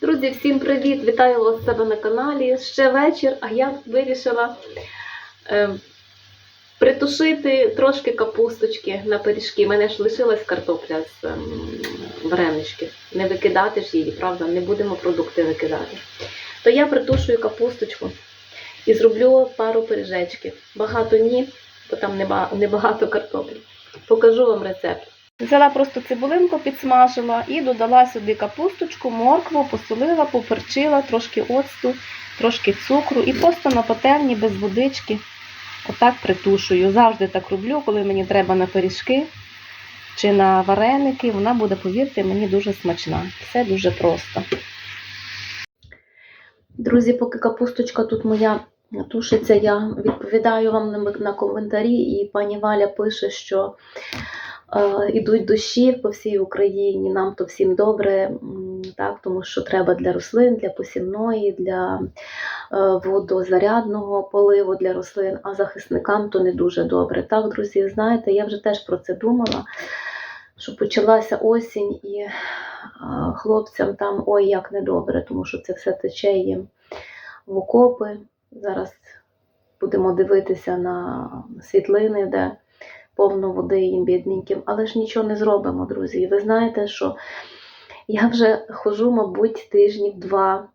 Друзі, всім привіт! Вітаю вас себе на каналі. Ще вечір, а я вирішила е, притушити трошки капусточки на пиріжки. У мене ж лишилась картопля з ем, варенички. Не викидати ж її, правда? Не будемо продукти викидати. То я притушую капусточку і зроблю пару пиріжечків. Багато ні, бо там небагато картоплі. Покажу вам рецепт. Взяла просто цибулинку, підсмажила і додала сюди капусточку, моркву, посолила, поперчила, трошки оцту, трошки цукру і просто на пательні без водички отак притушую. Завжди так роблю, коли мені треба на пиріжки чи на вареники. Вона буде, повірте, мені дуже смачна. Все дуже просто. Друзі, поки капусточка тут моя тушиться, я відповідаю вам на, коментарі, і пані Валя пише, що ідуть дощі по всій Україні, нам то всім добре, так, тому що треба для рослин, для посівної, для е, водозарядного поливу для рослин, а захисникам то не дуже добре. Так, друзі, знаєте, я вже теж про це думала, що почалася осінь і е, хлопцям там ой як недобре, тому що це все тече їм в окопи. Зараз будемо дивитися на світлини, де повно води їм бідненьким, але ж нічого не зробимо, друзі. І ви знаєте, що я вже хожу, мабуть, тижнів два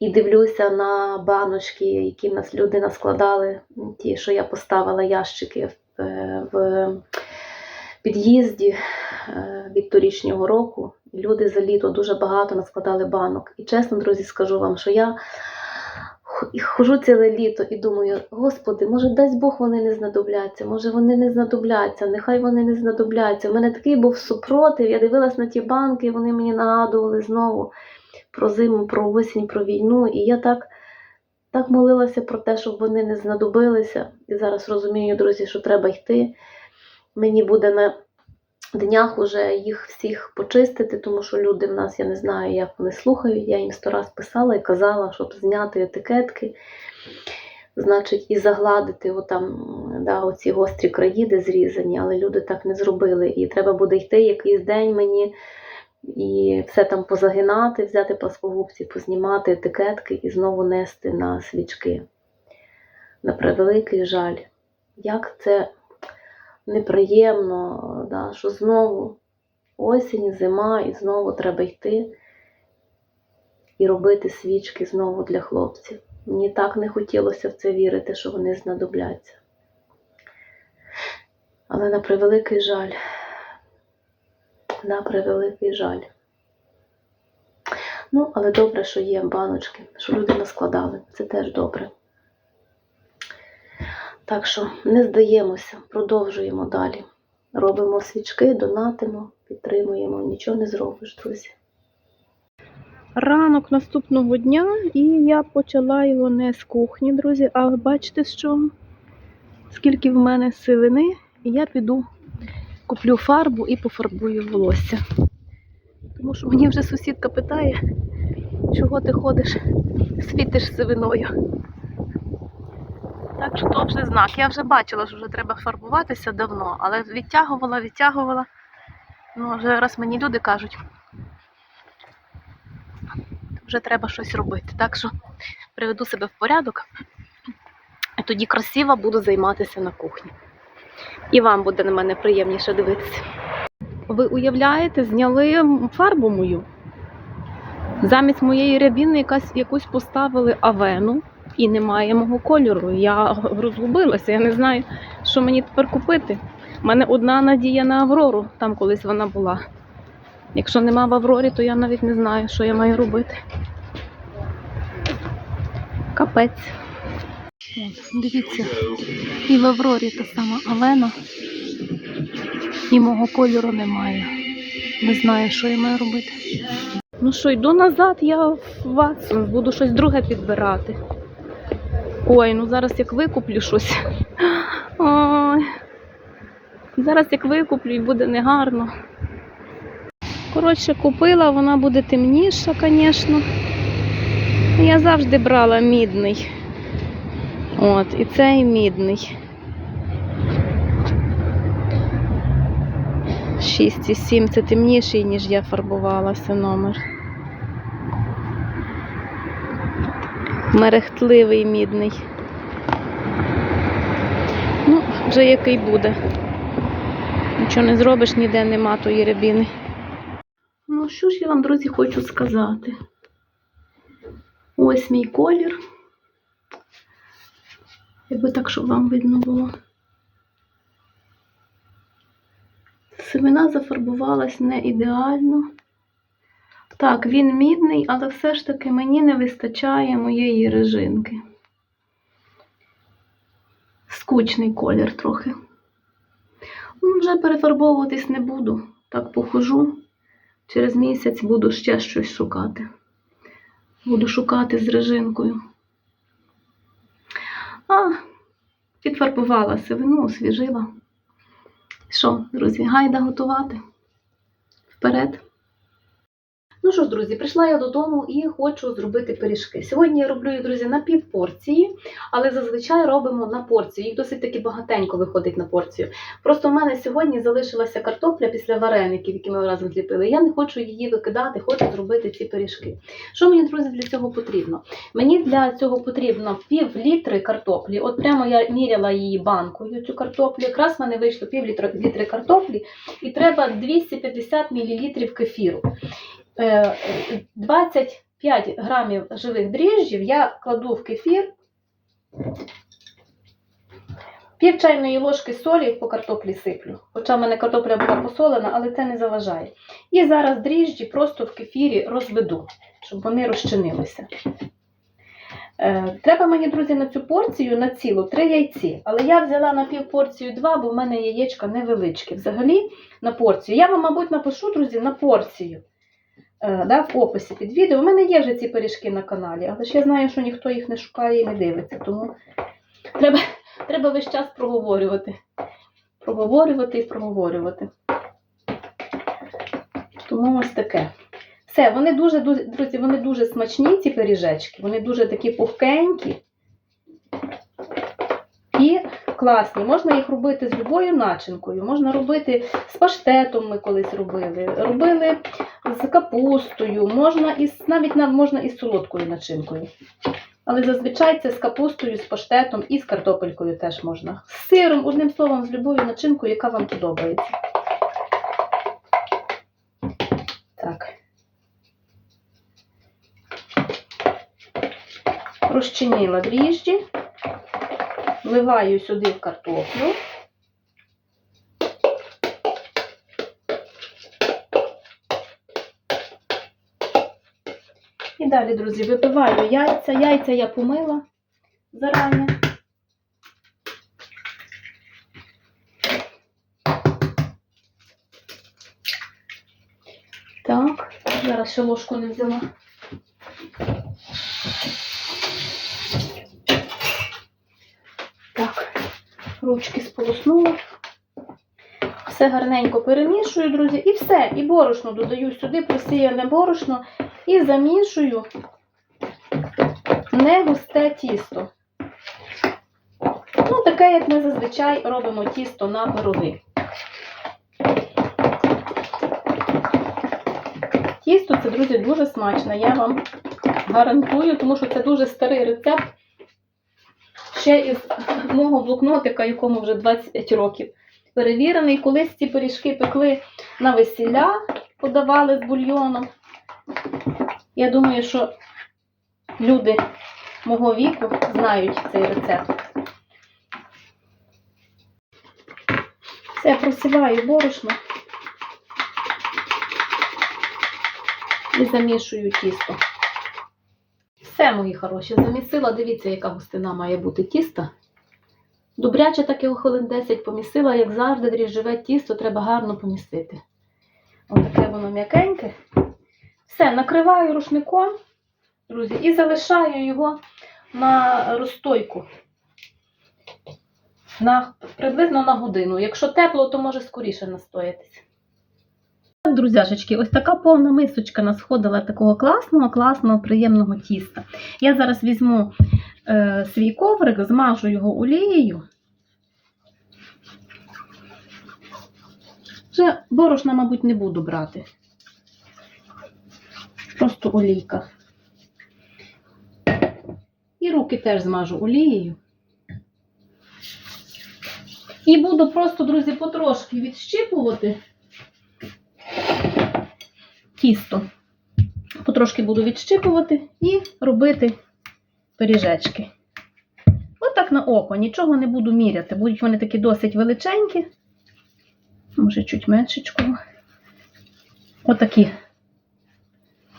і дивлюся на баночки, які нас люди наскладали, ті, що я поставила ящики в, е, в під'їзді е, від торічнього року. Люди за літо дуже багато наскладали банок. І чесно, друзі, скажу вам, що я хожу ціле літо і думаю, Господи, може, дасть Бог вони не знадобляться, може вони не знадобляться, нехай вони не знадобляться. У мене такий був супротив, я дивилась на ті банки, вони мені нагадували знову про зиму, про осінь, про війну. І я так, так молилася про те, щоб вони не знадобилися. І зараз розумію, друзі, що треба йти. Мені буде на днях уже їх всіх почистити, тому що люди в нас, я не знаю, як вони слухають. Я їм сто раз писала і казала, щоб зняти етикетки, значить, і загладити отам, да, оці гострі краї, де зрізані, але люди так не зробили. І треба буде йти якийсь день мені і все там позагинати, взяти пласкогубці, познімати етикетки і знову нести на свічки. На превеликий жаль. Як це неприємно, да, що знову осінь, зима, і знову треба йти і робити свічки знову для хлопців. Мені так не хотілося в це вірити, що вони знадобляться. Але на превеликий жаль, на превеликий жаль. Ну, але добре, що є баночки, що люди наскладали. Це теж добре. Так що не здаємося, продовжуємо далі. Робимо свічки, донатимо, підтримуємо, нічого не зробиш, друзі. Ранок наступного дня, і я почала його не з кухні, друзі, а бачите, чого? Скільки в мене сивини, і я піду куплю фарбу і пофарбую волосся. Тому що мені вже сусідка питає, чого ти ходиш, світиш сивиною. Так що то вже знак. Я вже бачила, що вже треба фарбуватися давно, але відтягувала, відтягувала. Ну, вже раз мені люди кажуть, вже треба щось робити. Так що приведу себе в порядок, і тоді красиво буду займатися на кухні. І вам буде на мене приємніше дивитися. Ви уявляєте, зняли фарбу мою. Замість моєї рябіни якась, якусь поставили авену і немає мого кольору. Я розгубилася, я не знаю, що мені тепер купити. У мене одна надія на Аврору, там колись вона була. Якщо нема в Аврорі, то я навіть не знаю, що я маю робити. Капець. Дивіться, і в Аврорі та сама Авена, і мого кольору немає. Не знаю, що я маю робити. Ну що, йду назад, я в Ватсон, буду щось друге підбирати. Ой, ну зараз як викуплю щось. Ой. Зараз як викуплю і буде негарно. Коротше, купила, вона буде темніша, звісно. Я завжди брала мідний. От, і цей мідний. 6,7 це темніший, ніж я фарбувалася номер. Мерехтливий мідний. Ну, вже який буде. Нічого не зробиш, ніде нема тої рябіни. Ну, що ж я вам, друзі, хочу сказати. Ось мій колір. Якби так, щоб вам видно було. Семена зафарбувалась не ідеально. Так, він мідний, але все ж таки мені не вистачає моєї режинки. Скучний колір трохи. Ну, вже перефарбовуватись не буду. Так похожу. Через місяць буду ще щось шукати. Буду шукати з режинкою. А, підфарбувала сивину, освіжила. Що, друзі, гайда готувати? Вперед! Ну що ж, друзі, прийшла я додому і хочу зробити пиріжки. Сьогодні я роблю їх, друзі, на пів порції, але зазвичай робимо на порцію. Їх досить таки багатенько виходить на порцію. Просто в мене сьогодні залишилася картопля після вареників, які ми разом зліпили. Я не хочу її викидати, хочу зробити ці пиріжки. Що мені, друзі, для цього потрібно? Мені для цього потрібно пів літри картоплі. От прямо я міряла її банкою, цю картоплю. Якраз в мене вийшло пів літри картоплі, і треба 250 мл кефіру. Е, 25 грамів живих дріжджів я кладу в кефір, пів чайної ложки солі по картоплі сиплю. Хоча в мене картопля була посолена, але це не заважає. І зараз дріжджі просто в кефірі розведу, щоб вони розчинилися. Е, Треба мені, друзі, на цю порцію на цілу три яйці. Але я взяла на пів порцію два, бо в мене яєчка невеличкі. Взагалі на порцію. Я вам, мабуть, напишу, друзі, на порцію. Е, да, в описі під відео. У мене є вже ці пиріжки на каналі, але ж я знаю, що ніхто їх не шукає і не дивиться. Тому треба, треба весь час проговорювати. Проговорювати і проговорювати. Тому ось таке. Все, вони дуже, друзі, вони дуже смачні, ці пиріжечки. Вони дуже такі пухкенькі класні. Можна їх робити з любою начинкою. Можна робити з паштетом, ми колись робили. Робили з капустою, можна із, навіть можна із солодкою начинкою. Але зазвичай це з капустою, з паштетом і з картопелькою теж можна. З сиром, одним словом, з любою начинкою, яка вам подобається. Так. Розчинила дріжджі, вливаю сюди картоплю. І далі, друзі, вибиваю яйця. Яйця я помила зарані. Так, зараз ще ложку не взяла. Ручки сполоснула. Все гарненько перемішую, друзі, і все. І борошно додаю сюди просіяне борошно і замішую не густе тісто. Ну, таке, як ми зазвичай робимо тісто на пироги. Тісто це, друзі, дуже смачне. Я вам гарантую, тому що це дуже старий рецепт. Ще із мого блокнотика, якому вже 20 років. Перевірений, колись ці пиріжки пекли на весілля, подавали з бульйоном. Я думаю, що люди мого віку знають цей рецепт. Все, просіваю борошно і замішую тісто. Все, мої хороші, замісила, дивіться, яка густина має бути тіста. Добряче так його хвилин 10 помісила, як завжди, дріжджове тісто треба гарно помістити. Ось таке воно м'якеньке. Все, накриваю рушником, друзі, і залишаю його на розстойку. На, приблизно на годину. Якщо тепло, то може скоріше настоятися. Друзяшечки, ось така повна мисочка насходила такого класного, класного, приємного тіста. Я зараз візьму е, свій коврик, змажу його олією. Вже борошна, мабуть, не буду брати. Просто олійка. І руки теж змажу олією. І буду просто, друзі, потрошки відщипувати тісто. Потрошки буду відщипувати і робити пиріжечки. Отак на око, нічого не буду міряти. Будуть вони такі досить величенькі. Може, чуть меншечку. Отакі.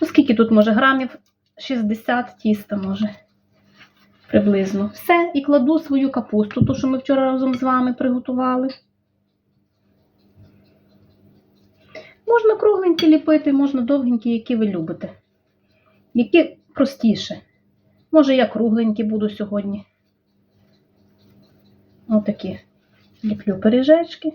Ну, скільки тут може грамів? 60 тіста може. Приблизно. Все. І кладу свою капусту, ту, що ми вчора разом з вами приготували. Можна кругленькі ліпити, можна довгенькі, які ви любите. Які простіше. Може, я кругленькі буду сьогодні. Отакі. Ліплю пиріжечки.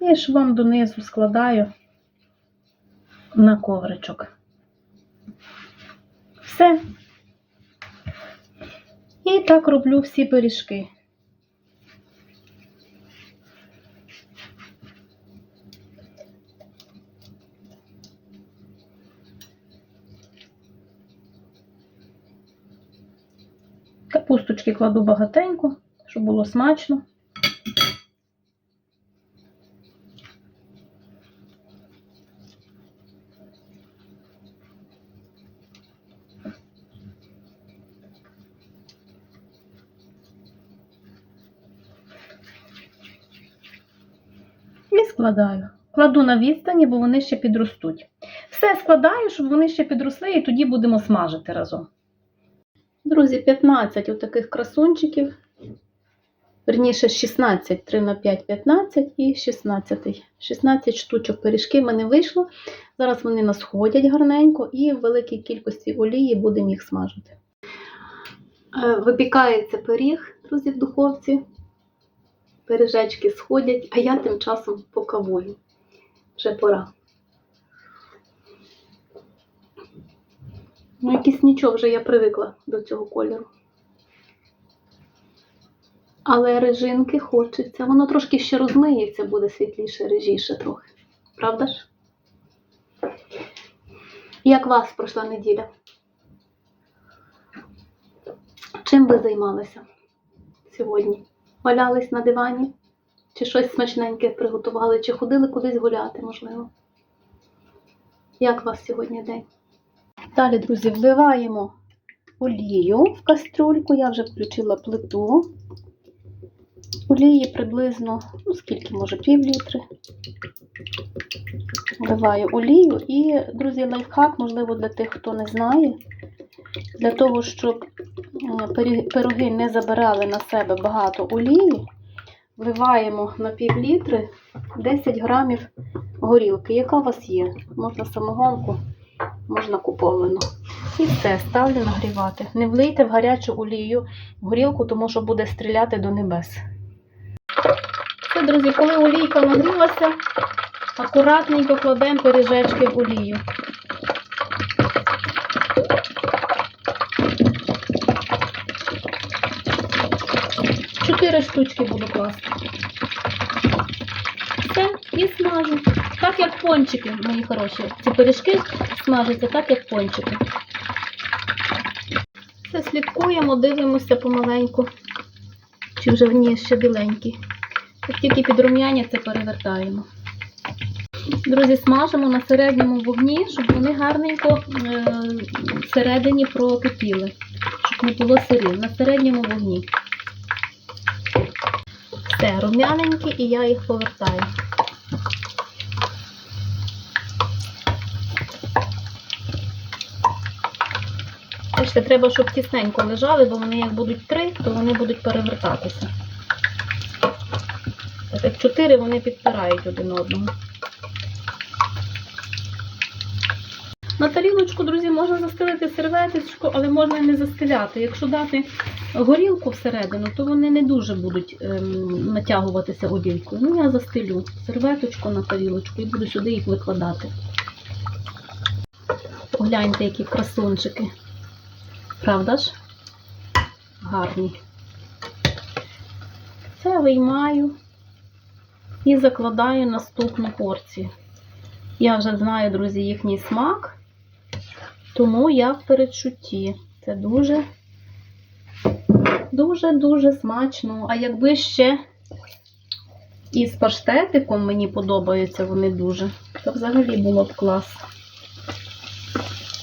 І швом донизу складаю на ковричок. Все. І так роблю всі пиріжки. Капусточки кладу багатенько, щоб було смачно. І складаю. Кладу на відстані, бо вони ще підростуть. Все складаю, щоб вони ще підросли, і тоді будемо смажити разом. Друзі, 15 отаких красунчиків. Верніше 16, 3 на 5, 15 і 16. 16 штучок пиріжки в мене вийшло. Зараз вони нас ходять гарненько і в великій кількості олії будемо їх смажити. Е, Випікається пиріг, друзі, в духовці. Пиріжечки сходять, а я тим часом покавую. Вже пора. Ну, якийсь нічого вже я привикла до цього кольору. Але режинки хочеться. Воно трошки ще розмиється, буде світліше, режіше трохи. Правда ж? Як вас пройшла неділя? Чим ви займалися сьогодні? Валялись на дивані? Чи щось смачненьке приготували, чи ходили кудись гуляти, можливо? Як у вас сьогодні день? Далі, друзі, вливаємо олію в кастрюльку. Я вже включила плиту. Олії приблизно, ну скільки, може, пів літри. Вливаю олію. І, друзі, лайфхак, можливо, для тих, хто не знає. Для того, щоб пироги не забирали на себе багато олії, вливаємо на пів літри 10 грамів горілки. Яка у вас є? Можна самогонку, можна куповану. І все, ставлю нагрівати. Не влийте в гарячу олію в горілку, тому що буде стріляти до небес. Все, друзі, коли олійка нагрілася, акуратненько кладемо пиріжечки в олію. Чотири штучки буду класти. Все, і смажу. Так як пончики, мої хороші. Ці пиріжки смажаться так, як пончики. Все, слідкуємо, дивимося помаленьку. Чи вже в ній ще біленькі. Як тільки підрум'яняться, перевертаємо. Друзі, смажимо на середньому вогні, щоб вони гарненько е, всередині прокипіли. Щоб не було сирів. На середньому вогні. Все, рум'яненькі, і я їх повертаю. Бачите, треба, щоб тісненько лежали, бо вони як будуть три, то вони будуть перевертатися. Так як чотири вони підпирають один одного. На тарілочку, друзі, можна застелити серветочку, але можна і не застеляти. Якщо дати горілку всередину, то вони не дуже будуть ем, натягуватися олійкою. Ну, я застелю серветочку на тарілочку і буду сюди їх викладати. Погляньте, які красунчики. Правда ж? Гарні. Це виймаю і закладаю наступну порцію. Я вже знаю, друзі, їхній смак. Тому я в передчутті. Це дуже, дуже, дуже смачно. А якби ще із паштетиком мені подобаються вони дуже, то взагалі було б клас.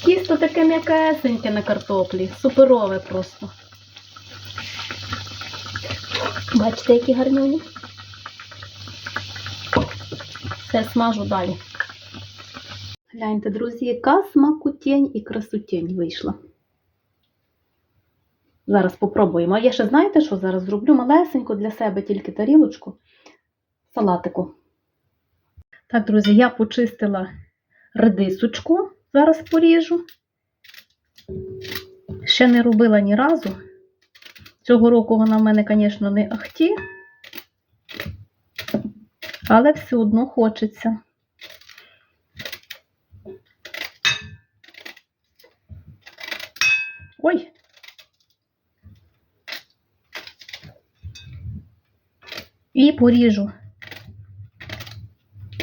Тісто таке м'якесеньке на картоплі, суперове просто. Бачите, які гарнюні? Все смажу далі. Гляньте, друзі, яка смакутень і красотень вийшла. Зараз попробуємо. А я ще знаєте, що зараз зроблю? Малесеньку для себе тільки тарілочку салатику. Так, друзі, я почистила редисочку. Зараз поріжу. Ще не робила ні разу. Цього року вона в мене, звісно, не ахті, але все одно хочеться. Ой. І поріжу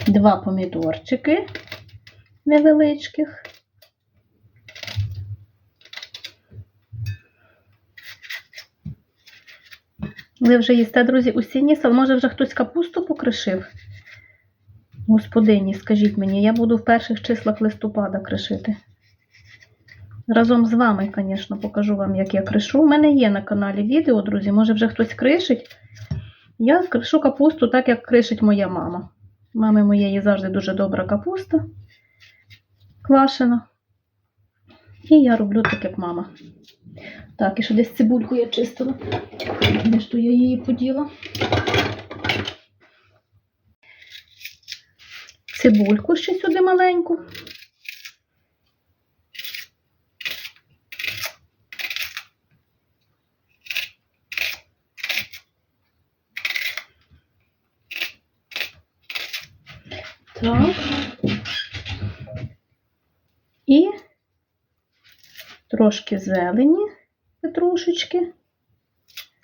два помідорчики невеличких. Ви вже їсте, друзі, усі сал. Може, вже хтось капусту покришив? Господині, скажіть мені, я буду в перших числах листопада кришити. Разом з вами, звісно, покажу вам, як я кришу. У мене є на каналі відео, друзі. Може, вже хтось кришить. Я кришу капусту так, як кришить моя мама. Мами моєї завжди дуже добра капуста. Квашена. І я роблю так, як мама. Так, і ще десь цибульку я чистила. Де ж то я її поділа? Цибульку ще сюди маленьку. Так. І трошки зелені петрушечки.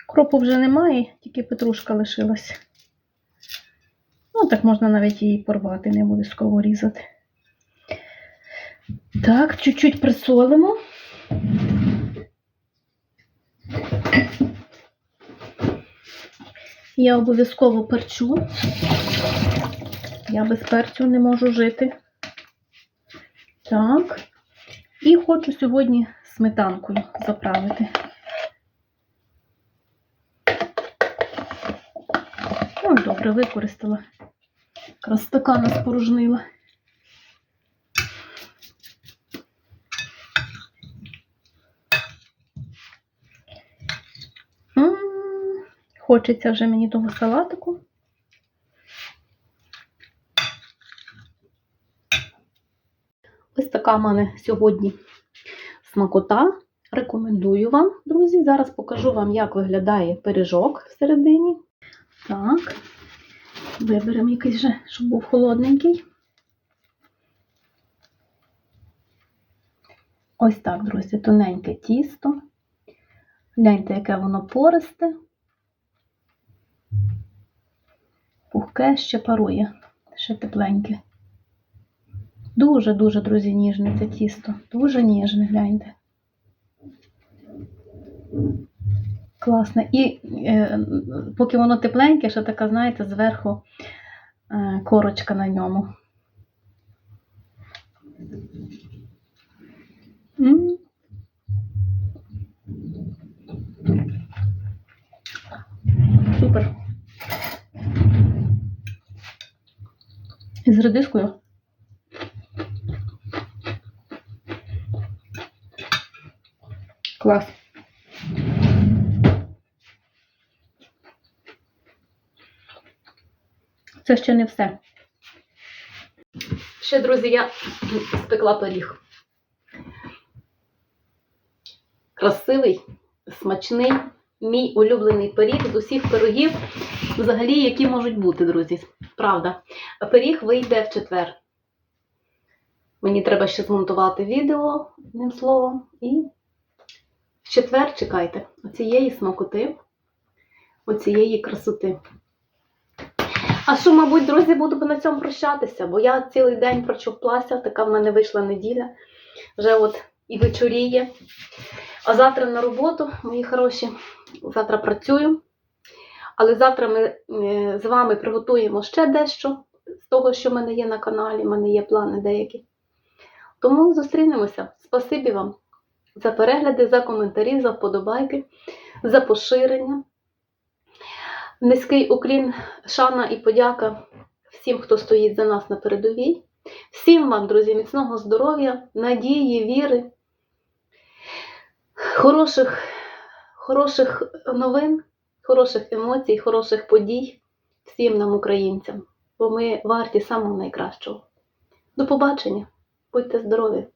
Кропу вже немає, тільки петрушка лишилась. Ну, так можна навіть її порвати, не обов'язково різати. Так, чуть-чуть присолимо. Я обов'язково перчу. Я без перцю не можу жити. Так. І хочу сьогодні сметанкою заправити. О, добре, використала. Якраз стакана спорожнила. М, Хочеться вже мені того салатику. Ось така в мене сьогодні смакота. Рекомендую вам, друзі. Зараз покажу вам, як виглядає пиріжок всередині. Так, виберемо якийсь вже, щоб був холодненький. Ось так, друзі, тоненьке тісто. Гляньте, яке воно пористе. Пухке ще парує, ще тепленьке. Дуже-дуже, друзі, ніжне це тісто. Дуже ніжне, гляньте. Класне. І е, поки воно тепленьке, ще така, знаєте, зверху е, корочка на ньому. М. Супер. І з редискою. Клас. Це ще не все. Ще, друзі, я спекла пиріг. Красивий, смачний, мій улюблений пиріг з усіх пирогів, взагалі, які можуть бути, друзі. Правда. Пиріг вийде в четвер. Мені треба ще змонтувати відео, одним словом, і четвер чекайте оцієї смакоти, оцієї красоти. А що, мабуть, друзі, буду на цьому прощатися, бо я цілий день прочоплася, така в мене вийшла неділя. Вже от і вечоріє. А завтра на роботу, мої хороші, завтра працюю. Але завтра ми е, з вами приготуємо ще дещо з того, що в мене є на каналі, в мене є плани деякі. Тому зустрінемося. Спасибі вам за перегляди, за коментарі, за вподобайки, за поширення. Низький уклін, шана і подяка всім, хто стоїть за нас на передовій. Всім вам, друзі, міцного здоров'я, надії, віри, хороших, хороших новин, хороших емоцій, хороших подій всім нам, українцям, бо ми варті самого найкращого. До побачення, будьте здорові!